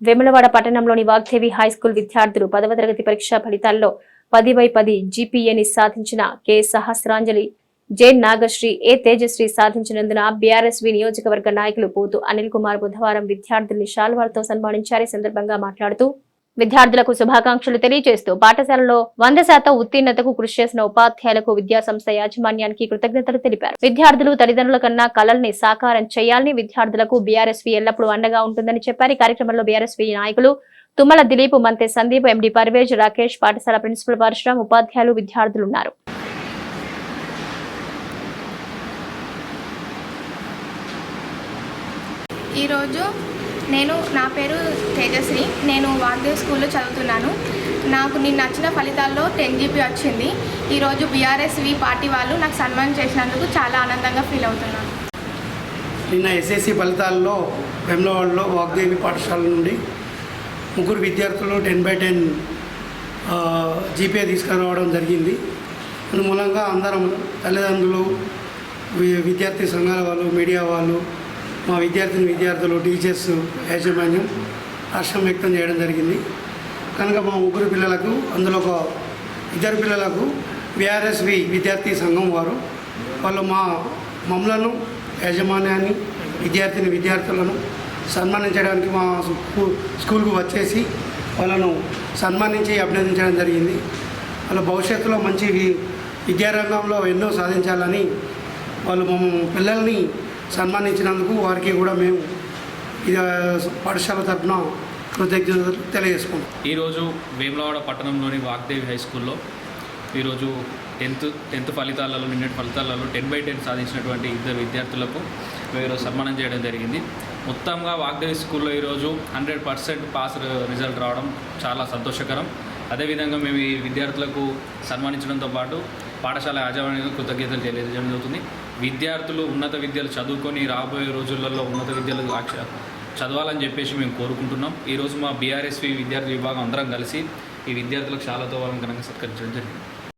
వెములవాడ పట్టణంలోని వాగ్దేవి హైస్కూల్ విద్యార్థులు పదవ తరగతి పరీక్షా ఫలితాల్లో పది బై పది జీపీఏని సాధించిన K Sahasranjali J Nagasri A Tejasri సాధించినందున BRSV నియోజకవర్గ నాయకులు పోతు అనిల్ కుమార్ బుధవారం విద్యార్థుల్ని శాల్వాలతో సన్మానించారు. ఈ సందర్భంగా మాట్లాడుతూ విద్యార్థులకు శుభాకాంక్షలు తెలియజేస్తూ పాఠశాలలో వంద శాతం ఉత్తీర్ణతకు కృషి చేసిన ఉపాధ్యాయులకు విద్యాసంస్థ యాజమాన్యానికి కృతజ్ఞతలు తెలిపారు. విద్యార్థులు తల్లిదండ్రుల కన్నా కళల్ని సాకారం చేయాలని విద్యార్థులకు బీఆర్ఎస్వి ఎల్లప్పుడూ అండగా ఉంటుందని చెప్పారు. ఈ కార్యక్రమంలో బీఆర్ఎస్వి నాయకులు తుమ్మల దిలీప్ మంతే సందీప్ ఎండి పర్వేజ్ రాకేష్ పాఠశాల ప్రిన్సిపల్ పరశురాం ఉపాధ్యాయులు విద్యార్థులున్నారు ఈరోజు నేను నా పేరు తేజశ్రీ. నేను వాగ్దేవ్ స్కూల్లో చదువుతున్నాను. నాకు నేను నచ్చిన ఫలితాల్లో టెన్ జీబీ వచ్చింది. ఈరోజు బీఆర్ఎస్వి పార్టీ వాళ్ళు నాకు సన్మానం చేసినందుకు చాలా ఆనందంగా ఫీల్ అవుతున్నాను. నిన్న ఎస్ఎస్సి ఫలితాల్లో వెమ్లవాడలో వాగ్దేవి పాఠశాల నుండి ముగ్గురు విద్యార్థులు టెన్ బై టెన్ జీపీఏ తీసుకురావడం జరిగింది. అందు మూలంగా అందరం తల్లిదండ్రులు వి- విద్యార్థి సంఘాల వాళ్ళు మీడియా వాళ్ళు మా విద్యార్థిని విద్యార్థులు టీచర్స్ యాజమాన్యం హర్షం వ్యక్తం చేయడం జరిగింది. కనుక మా ముగ్గురు పిల్లలకు అందులో ఒక ఇద్దరు పిల్లలకు విఆర్ఎస్వి విద్యార్థి సంఘం వారు. వాళ్ళు మా మమ్మలను యాజమాన్యాన్ని విద్యార్థిని విద్యార్థులను సన్మానించడానికి మా స్కూ స్కూల్కు వచ్చేసి వాళ్ళను సన్మానించి అభినందించడం జరిగింది. వాళ్ళ భవిష్యత్తులో మంచి విద్యారంగంలో ఎన్నో సాధించాలని వాళ్ళు మమ్మ పిల్లల్ని సన్మానించినందుకు వారికి కూడా మేము ఇది పాఠశాల తరఫున కృతజ్ఞతలు తెలియజేసుకుంటాం ఈరోజు వేములవాడ పట్టణంలోని వాగ్దేవి హై స్కూల్లో ఈరోజు టెన్త్ టెన్త్ ఫలితాలలో నిన్నటి ఫలితాలలో టెన్ బై టెన్ సాధించినటువంటి ఇద్దరు విద్యార్థులకు మేము ఈరోజు సన్మానం చేయడం జరిగింది. మొత్తంగా వాగ్దేవి స్కూల్లో ఈరోజు హండ్రెడ్ పర్సెంట్ పాస్ రిజల్ట్ రావడం చాలా సంతోషకరం. అదేవిధంగా మేము ఈ విద్యార్థులకు సన్మానించడంతో పాటు పాఠశాల యాజమాన్యం కృతజ్ఞతలు తెలియజేయడం జరుగుతుంది. విద్యార్థులు ఉన్నత విద్యలు చదువుకొని రాబోయే రోజులలో ఉన్నత విద్యలు చదవాలని చెప్పేసి మేము కోరుకుంటున్నాం. ఈరోజు మా బీఆర్ఎస్వి విద్యార్థి విభాగం అందరం కలిసి ఈ విద్యార్థులకు చాలా తోవాలని ఘనంగా సత్కరించడం జరిగింది.